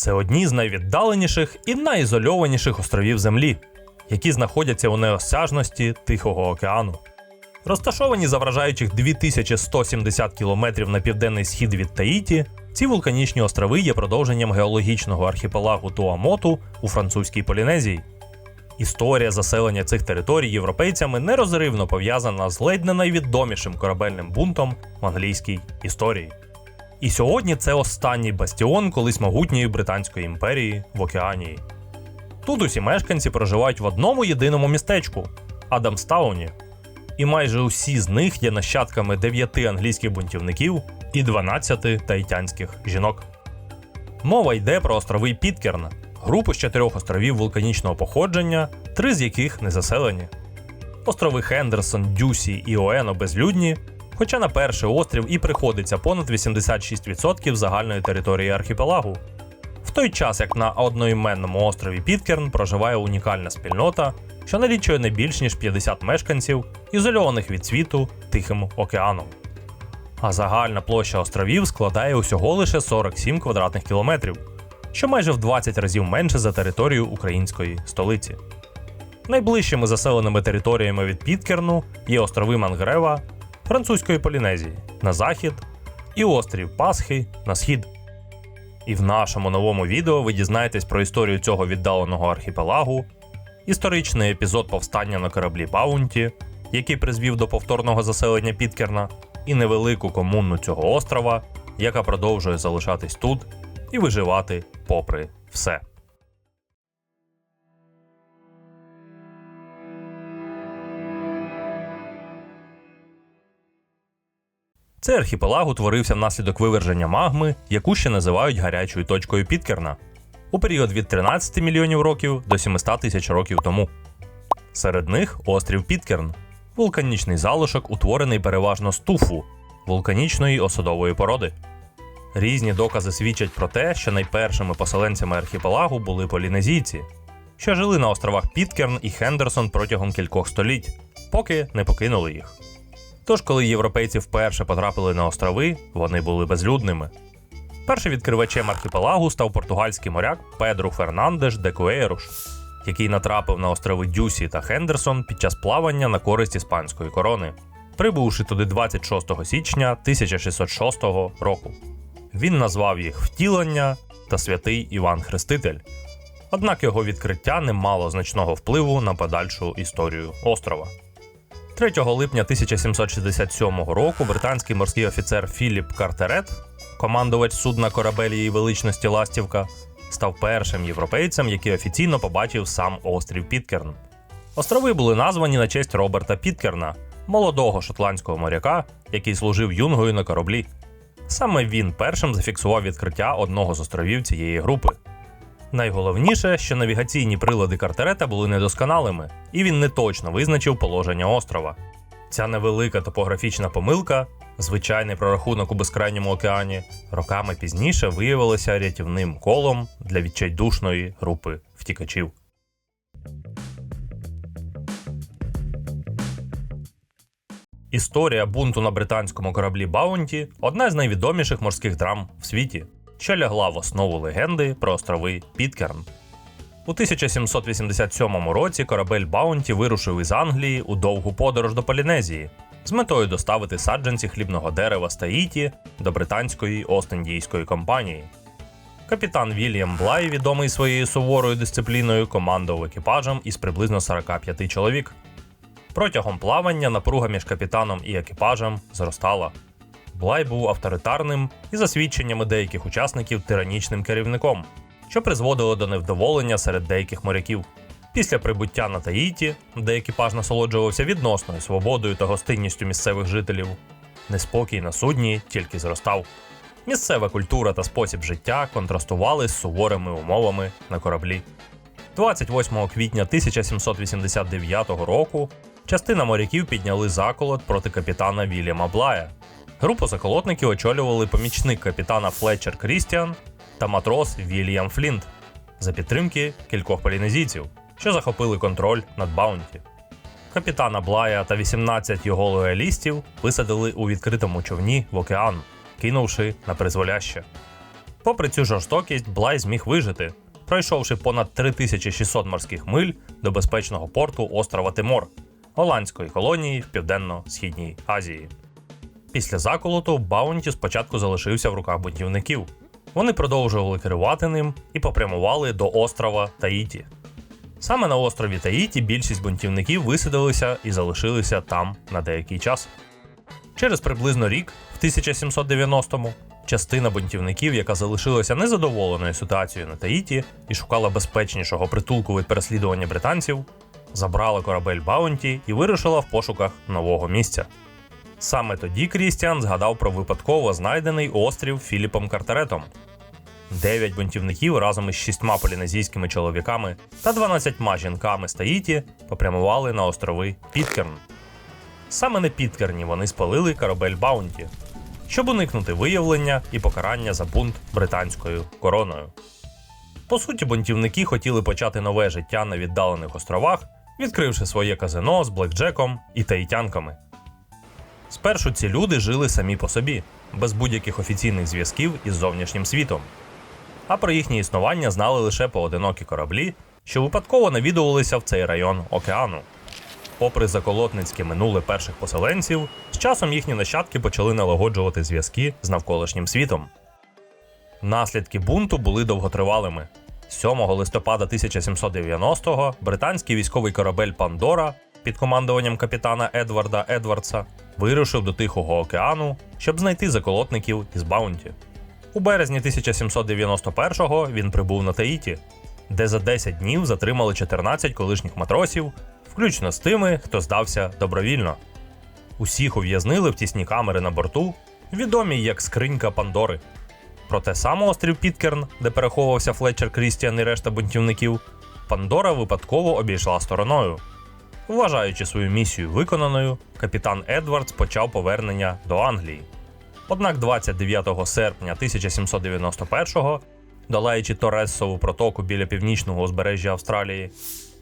Це одні з найвіддаленіших і найізольованіших островів Землі, які знаходяться у неосяжності Тихого океану. Розташовані за вражаючих 2170 кілометрів на південний схід від Таїті, ці вулканічні острови є продовженням геологічного архіпелагу Туамоту у французькій Полінезії. Історія заселення цих територій європейцями нерозривно пов'язана з ледь не найвідомішим корабельним бунтом в англійській історії. І сьогодні це останній бастіон колись могутньої Британської імперії в Океанії. Тут усі мешканці проживають в одному єдиному містечку Адамстауні, і майже усі з них є нащадками 9 англійських бунтівників і 12 таїтянських жінок. Мова йде про острови Піткерн, групу з чотирьох островів вулканічного походження, три з яких не заселені. Острови Хендерсон, Дюсі і Оено безлюдні, хоча на перший острів і приходиться понад 86% загальної території архіпелагу. В той час як на одноіменному острові Піткерн проживає унікальна спільнота, що налічує не більш ніж 50 мешканців, ізольованих від світу Тихим океаном. А загальна площа островів складає усього лише 47 квадратних кілометрів, що майже в 20 разів менше за територію української столиці. Найближчими заселеними територіями від Піткерну є острови Мангрева, французької Полінезії на захід і острів Пасхи на схід. І в нашому новому відео ви дізнаєтесь про історію цього віддаленого архіпелагу, історичний епізод повстання на кораблі Баунті, який призвів до повторного заселення Піткерна, і невелику комунну цього острова, яка продовжує залишатись тут і виживати попри все. Цей архіпелаг утворився внаслідок виверження магми, яку ще називають гарячою точкою Піткерна, у період від 13 мільйонів років до 700 тисяч років тому. Серед них острів Піткерн, вулканічний залишок, утворений переважно з туфу, вулканічної осадової породи. Різні докази свідчать про те, що найпершими поселенцями архіпелагу були полінезійці, що жили на островах Піткерн і Хендерсон протягом кількох століть, поки не покинули їх. Тож, коли європейці вперше потрапили на острови, вони були безлюдними. Першим відкривачем архіпелагу став португальський моряк Педру Фернандеш де Куейруш, який натрапив на острови Дюсі та Хендерсон під час плавання на користь іспанської корони, прибувши туди 26 січня 1606 року. Він назвав їх Втілення та Святий Іван Хреститель. Однак його відкриття не мало значного впливу на подальшу історію острова. 3 липня 1767 року британський морський офіцер Філіп Картерет, командувач судна корабель її величності Ластівка, став першим європейцем, який офіційно побачив сам острів Піткерн. Острови були названі на честь Роберта Піткерна, молодого шотландського моряка, який служив юнгою на кораблі. Саме він першим зафіксував відкриття одного з островів цієї групи. Найголовніше, що навігаційні прилади Картерета були недосконалими, і він не точно визначив положення острова. Ця невелика топографічна помилка, звичайний прорахунок у безкрайньому океані, роками пізніше виявилася рятівним колом для відчайдушної групи втікачів. Історія бунту на британському кораблі Баунті одна з найвідоміших морських драм в світі, що лягла в основу легенди про острови Піткерн. У 1787 році корабель Баунті вирушив із Англії у довгу подорож до Полінезії з метою доставити саджанці хлібного дерева з Таїті до британської Ост-Індійської компанії. Капітан Вільям Блай, відомий своєю суворою дисципліною, командував екіпажем із приблизно 45 чоловік. Протягом плавання напруга між капітаном і екіпажем зростала. Блай був авторитарним і, за свідченнями деяких учасників, тиранічним керівником, що призводило до невдоволення серед деяких моряків. Після прибуття на Таїті, де екіпаж насолоджувався відносною свободою та гостинністю місцевих жителів, неспокій на судні тільки зростав. Місцева культура та спосіб життя контрастували з суворими умовами на кораблі. 28 квітня 1789 року частина моряків підняли заколот проти капітана Вільяма Блая. Групу заколотників очолювали помічник капітана Флетчер Крістіан та матрос Вільям Флінт за підтримки кількох полінезійців, що захопили контроль над Баунті. Капітана Блая та 18 його лоялістів висадили у відкритому човні в океан, кинувши на призволяще. Попри цю жорстокість, Блай зміг вижити, пройшовши понад 3600 морських миль до безпечного порту острова Тимор, голландської колонії в південно-східній Азії. Після заколоту Баунті спочатку залишився в руках бунтівників. Вони продовжували керувати ним і попрямували до острова Таїті. Саме на острові Таїті більшість бунтівників висадилися і залишилися там на деякий час. Через приблизно рік, в 1790-му, частина бунтівників, яка залишилася незадоволеною ситуацією на Таїті і шукала безпечнішого притулку від переслідування британців, забрала корабель Баунті і вирушила в пошуках нового місця. Саме тоді Крістіан згадав про випадково знайдений острів Філіпом Картеретом. Дев'ять бунтівників разом із шістьма полінезійськими чоловіками та 12 жінками з Таїті попрямували на острови Піткерн. Саме на Піткерні вони спалили корабель Баунті, щоб уникнути виявлення і покарання за бунт британською короною. По суті, бунтівники хотіли почати нове життя на віддалених островах, відкривши своє казино з блекджеком і таїтянками. Спершу ці люди жили самі по собі, без будь-яких офіційних зв'язків із зовнішнім світом. А про їхнє існування знали лише поодинокі кораблі, що випадково навідувалися в цей район океану. Попри заколотницьке минуле перших поселенців, з часом їхні нащадки почали налагоджувати зв'язки з навколишнім світом. Наслідки бунту були довготривалими. 7 листопада 1790-го британський військовий корабель Пандора під командуванням капітана Едварда Едвардса вирушив до Тихого океану, щоб знайти заколотників із Баунті. У березні 1791-го він прибув на Таїті, де за 10 днів затримали 14 колишніх матросів, включно з тими, хто здався добровільно. Усіх ув'язнили в тісні камери на борту, відомі як скринька Пандори. Проте сам острів Піткерн, де переховувався Флетчер Крістіан і решта бунтівників, Пандора випадково обійшла стороною. Вважаючи свою місію виконаною, капітан Едвардс почав повернення до Англії. Однак 29 серпня 1791-го, долаючи Торресову протоку біля північного узбережжя Австралії,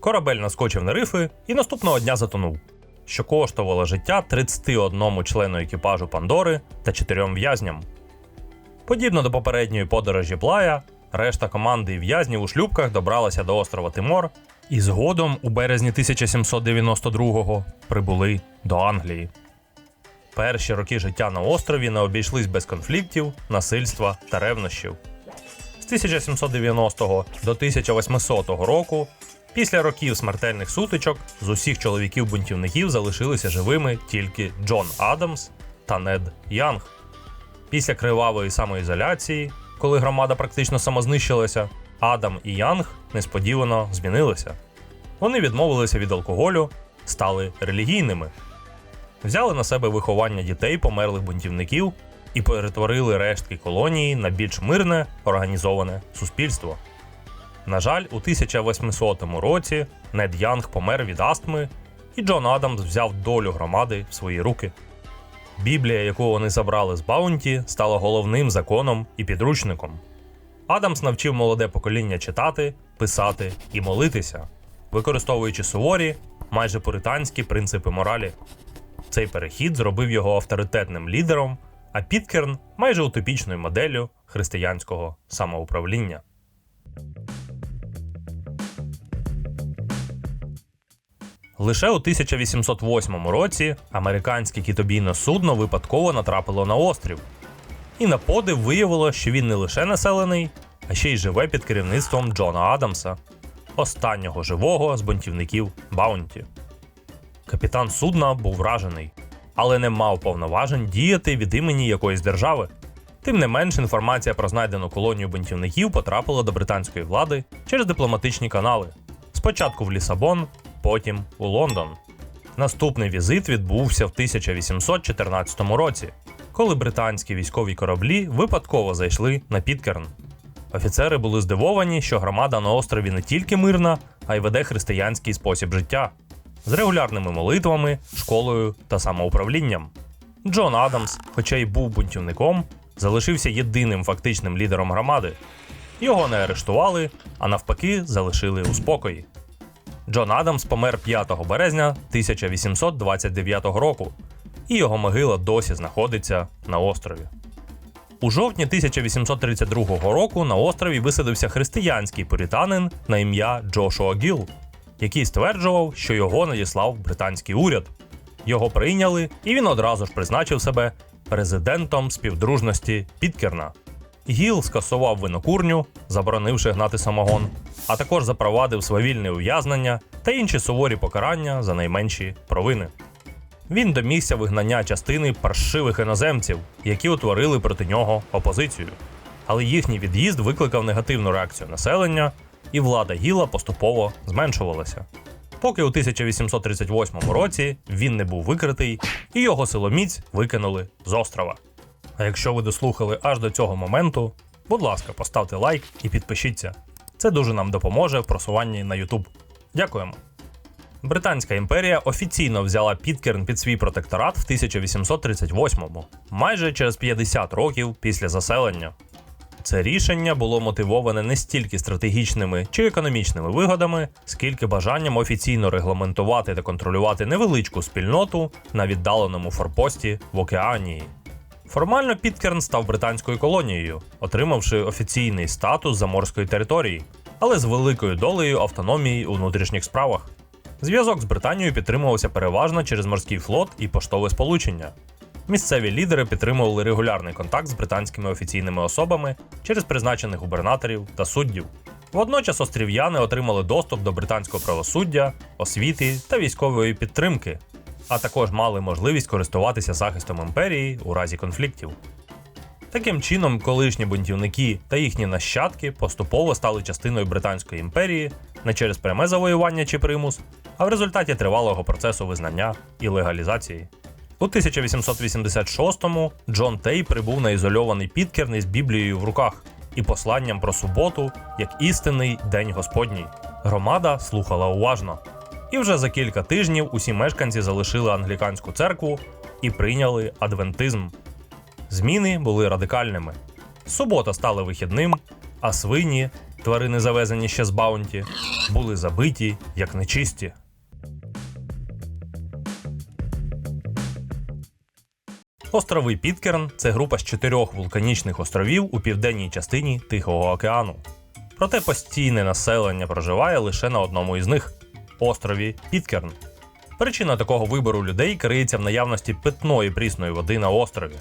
корабель наскочив на рифи і наступного дня затонув, що коштувало життя 31 члену екіпажу Пандори та 4 в'язням. Подібно до попередньої подорожі Блая, решта команди і в'язнів у шлюбках добралася до острова Тимор і згодом у березні 1792-го прибули до Англії. Перші роки життя на острові не обійшлись без конфліктів, насильства та ревнощів. З 1790 до 1800 року, після років смертельних сутичок, з усіх чоловіків-бунтівників залишилися живими тільки Джон Адамс та Нед Янг. Після кривавої самоізоляції, коли громада практично самознищилася, Адам і Янг несподівано змінилися. Вони відмовилися від алкоголю, стали релігійними, взяли на себе виховання дітей померлих бунтівників і перетворили рештки колонії на більш мирне організоване суспільство. На жаль, у 1800 році Нед Янг помер від астми, і Джон Адамс взяв долю громади в свої руки. Біблія, яку вони забрали з Баунті, стала головним законом і підручником. Адамс навчив молоде покоління читати, писати і молитися, використовуючи суворі, майже пуританські принципи моралі. Цей перехід зробив його авторитетним лідером, а Піткерн майже утопічною моделлю християнського самоуправління. Лише у 1808 році американське китобійне судно випадково натрапило на острів, і на подив виявило, що він не лише населений, а ще й живе під керівництвом Джона Адамса, останнього живого з бунтівників Баунті. Капітан судна був вражений, але не мав повноважень діяти від імені якоїсь держави. Тим не менш, інформація про знайдену колонію бунтівників потрапила до британської влади через дипломатичні канали. Спочатку в Лісабон, потім у Лондон. Наступний візит відбувся в 1814 році, коли британські військові кораблі випадково зайшли на Піткерн. Офіцери були здивовані, що громада на острові не тільки мирна, а й веде християнський спосіб життя з регулярними молитвами, школою та самоуправлінням. Джон Адамс, хоча й був бунтівником, залишився єдиним фактичним лідером громади. Його не арештували, а навпаки, залишили у спокої. Джон Адамс помер 5 березня 1829 року, і його могила досі знаходиться на острові. У жовтні 1832 року на острові висадився християнський пуританин на ім'я Джошуа Гіл, який стверджував, що його надіслав британський уряд. Його прийняли, і він одразу ж призначив себе президентом співдружності Підкерна. Гіл скасував винокурню, заборонивши гнати самогон, а також запровадив свавільне ув'язнення та інші суворі покарання за найменші провини. Він домігся вигнання частини паршивих іноземців, які утворили проти нього опозицію. Але їхній від'їзд викликав негативну реакцію населення, і влада Гіла поступово зменшувалася. Поки у 1838 році він не був викритий, і його силоміць викинули з острова. А якщо ви дослухали аж до цього моменту, будь ласка, поставте лайк і підпишіться. Це дуже нам допоможе в просуванні на YouTube. Дякуємо. Британська імперія офіційно взяла Підкерн під свій протекторат в 1838-му, майже через 50 років після заселення. Це рішення було мотивоване не стільки стратегічними чи економічними вигодами, скільки бажанням офіційно регламентувати та контролювати невеличку спільноту на віддаленому форпості в Океанії. Формально Підкерн став британською колонією, отримавши офіційний статус заморської території, але з великою долею автономії у внутрішніх справах. Зв'язок з Британією підтримувався переважно через морський флот і поштове сполучення. Місцеві лідери підтримували регулярний контакт з британськими офіційними особами через призначених губернаторів та суддів. Водночас острів'яни отримали доступ до британського правосуддя, освіти та військової підтримки, а також мали можливість користуватися захистом імперії у разі конфліктів. Таким чином, колишні бунтівники та їхні нащадки поступово стали частиною Британської імперії не через пряме завоювання чи примус, а в результаті тривалого процесу визнання і легалізації. У 1886-му Джон Тей прибув на ізольований Підкерн із Біблією в руках і посланням про суботу як істинний день Господній. Громада слухала уважно. І вже за кілька тижнів усі мешканці залишили англіканську церкву і прийняли адвентизм. Зміни були радикальними. Субота стала вихідним, а свині, тварини завезені ще з Баунті, були забиті як нечисті. Острови Підкерн це група з чотирьох вулканічних островів у південній частині Тихого океану. Проте постійне населення проживає лише на одному із них острові Підкерн. Причина такого вибору людей криється в наявності питної прісної води на острові.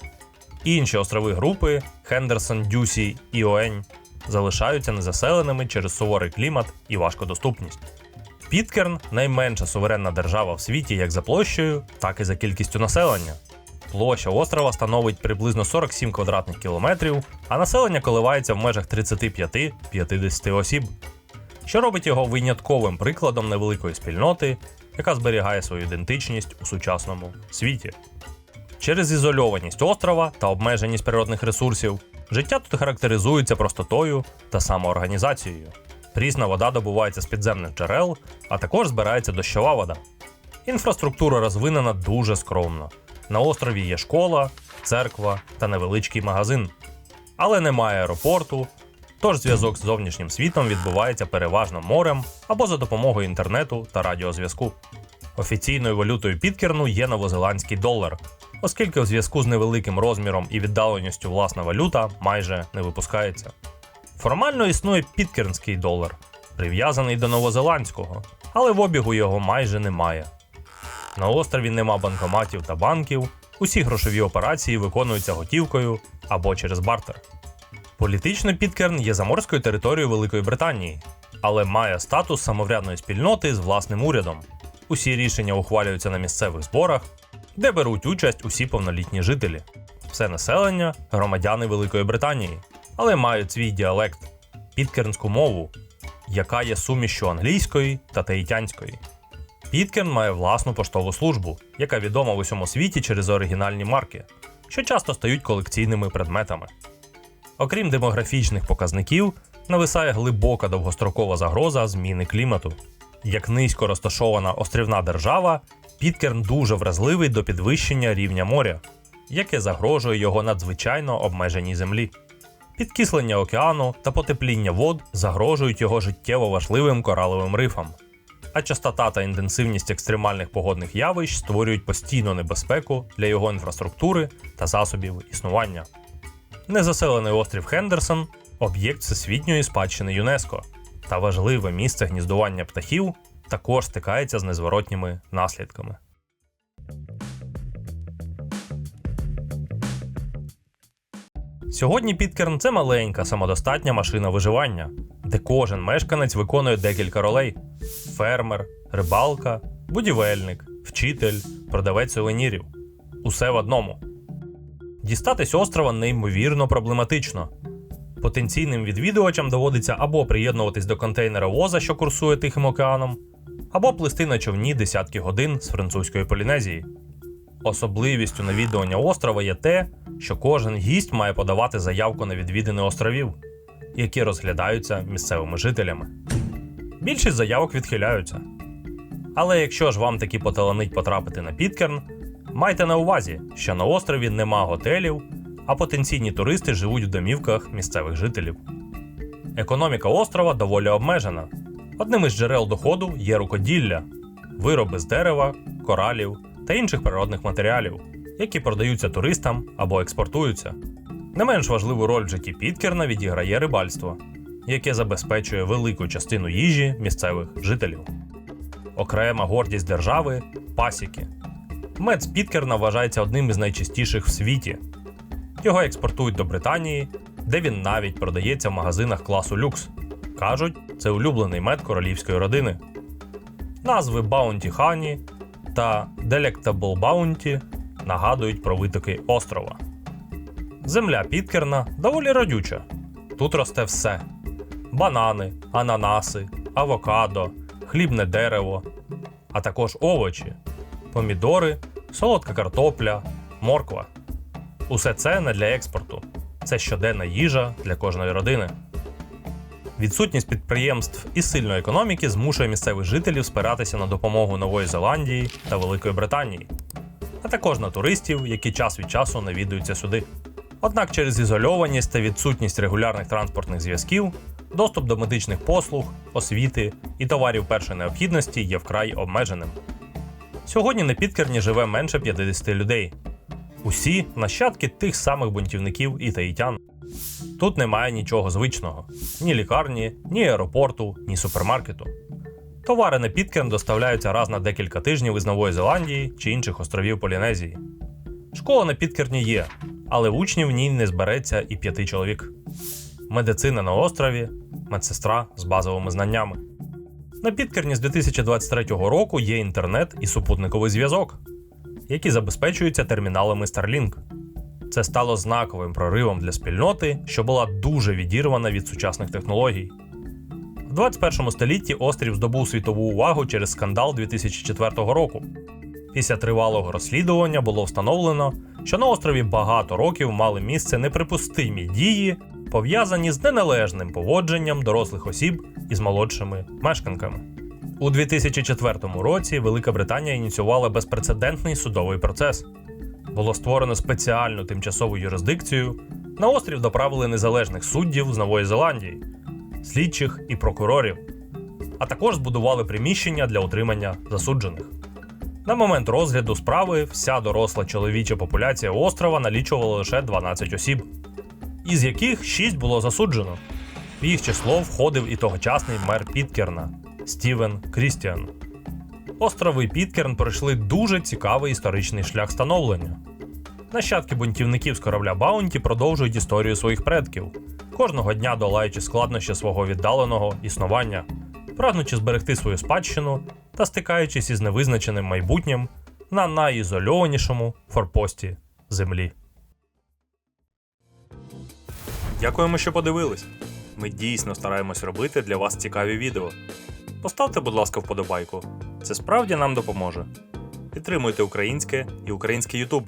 Інші острови групи Хендерсон, Дюсі і Оень залишаються незаселеними через суворий клімат і важкодоступність. Підкерн найменша суверенна держава в світі як за площею, так і за кількістю населення. Площа острова становить приблизно 47 квадратних кілометрів, а населення коливається в межах 35-50 осіб, що робить його винятковим прикладом невеликої спільноти, яка зберігає свою ідентичність у сучасному світі. Через ізольованість острова та обмеженість природних ресурсів життя тут характеризується простотою та самоорганізацією. Прісна вода добувається з підземних джерел, а також збирається дощова вода. Інфраструктура розвинена дуже скромно. На острові є школа, церква та невеличкий магазин. Але немає аеропорту, тож зв'язок з зовнішнім світом відбувається переважно морем або за допомогою інтернету та радіозв'язку. Офіційною валютою Підкерну є новозеландський долар, оскільки у зв'язку з невеликим розміром і віддаленістю власна валюта майже не випускається. Формально існує підкернський долар, прив'язаний до новозеландського, але в обігу його майже немає. На острові нема банкоматів та банків, усі грошові операції виконуються готівкою або через бартер. Політично Підкерн є заморською територією Великої Британії, але має статус самоврядної спільноти з власним урядом. Усі рішення ухвалюються на місцевих зборах, де беруть участь усі повнолітні жителі. Все населення громадяни Великої Британії, але мають свій діалект підкернську мову, яка є сумішю англійської та таїтянської. Підкерн має власну поштову службу, яка відома в усьому світі через оригінальні марки, що часто стають колекційними предметами. Окрім демографічних показників, нависає глибока довгострокова загроза зміни клімату. Як низько розташована острівна держава, Підкерн дуже вразливий до підвищення рівня моря, яке загрожує його надзвичайно обмеженій землі. Підкислення океану та потепління вод загрожують його життєво важливим кораловим рифам. А частота та інтенсивність екстремальних погодних явищ створюють постійну небезпеку для його інфраструктури та засобів існування. Незаселений острів Хендерсон об'єкт всесвітньої спадщини ЮНЕСКО та важливе місце гніздування птахів також стикається з незворотніми наслідками. Сьогодні Підкерн це маленька самодостатня машина виживання, де кожен мешканець виконує декілька ролей: фермер, рибалка, будівельник, вчитель, продавець сувенірів. Усе в одному. Дістатись острова неймовірно проблематично. Потенційним відвідувачам доводиться або приєднуватись до контейнера воза, що курсує Тихим океаном, або плисти на човні десятки годин з французької Полінезії. Особливістю навідування острова є те, що кожен гість має подавати заявку на відвідини островів, які розглядаються місцевими жителями. Більшість заявок відхиляються. Але якщо ж вам таки поталанить потрапити на Підкерн, майте на увазі, що на острові нема готелів, а потенційні туристи живуть в домівках місцевих жителів. Економіка острова доволі обмежена. Одним із джерел доходу є рукоділля, вироби з дерева, коралів та інших природних матеріалів, які продаються туристам або експортуються. Не менш важливу роль в житті Підкерна відіграє рибальство, яке забезпечує велику частину їжі місцевих жителів. Окрема гордість держави пасіки. Мед з Підкерна вважається одним із найчастіших в світі. Його експортують до Британії, де він навіть продається в магазинах класу люкс. Кажуть, це улюблений мед королівської родини. Назви Bounty Honey та Delectable Bounty нагадують про витоки острова. Земля Підкерна доволі родюча. Тут росте все: банани, ананаси, авокадо, хлібне дерево, а також овочі, помідори, солодка картопля, морква. Усе це не для експорту. Це щоденна їжа для кожної родини. Відсутність підприємств і сильної економіки змушує місцевих жителів спиратися на допомогу Нової Зеландії та Великої Британії, а також на туристів, які час від часу навідуються сюди. Однак через ізольованість та відсутність регулярних транспортних зв'язків доступ до медичних послуг, освіти і товарів першої необхідності є вкрай обмеженим. Сьогодні на Підкерні живе менше 50 людей. Усі нащадки тих самих бунтівників і таїтян. Тут немає нічого звичного: ні лікарні, ні аеропорту, ні супермаркету. Товари на Підкерн доставляються раз на декілька тижнів із Нової Зеландії чи інших островів Полінезії. Школа на Підкерні є, але учнів в ній не збереться і п'яти чоловік. Медицина на острові, медсестра з базовими знаннями. На Підкерні з 2023 року є інтернет і супутниковий зв'язок, які забезпечуються терміналами Starlink. Це стало знаковим проривом для спільноти, що була дуже відірвана від сучасних технологій. В 21 столітті острів здобув світову увагу через скандал 2004 року. Після тривалого розслідування було встановлено, що на острові багато років мали місце неприпустимі дії, пов'язані з неналежним поводженням дорослих осіб із молодшими мешканками. У 2004 році Велика Британія ініціювала безпрецедентний судовий процес. Було створено спеціальну тимчасову юрисдикцію. На острів доправили незалежних суддів з Нової Зеландії, слідчих і прокурорів, а також збудували приміщення для утримання засуджених. На момент розгляду справи вся доросла чоловіча популяція острова налічувала лише 12 осіб, із яких 6 було засуджено. В їх число входив і тогочасний мер Підкерна Стівен Крістіан. Острови Підкерн пройшли дуже цікавий історичний шлях становлення. Нащадки бунтівників з корабля Баунті продовжують історію своїх предків, кожного дня долаючи складнощі свого віддаленого існування, прагнучи зберегти свою спадщину та стикаючись із невизначеним майбутнім на найізольованішому форпості землі. Дякуємо, що подивились. Ми дійсно стараємось робити для вас цікаві відео. Поставте, будь ласка, вподобайку. Це справді нам допоможе. Підтримуйте українське і український YouTube.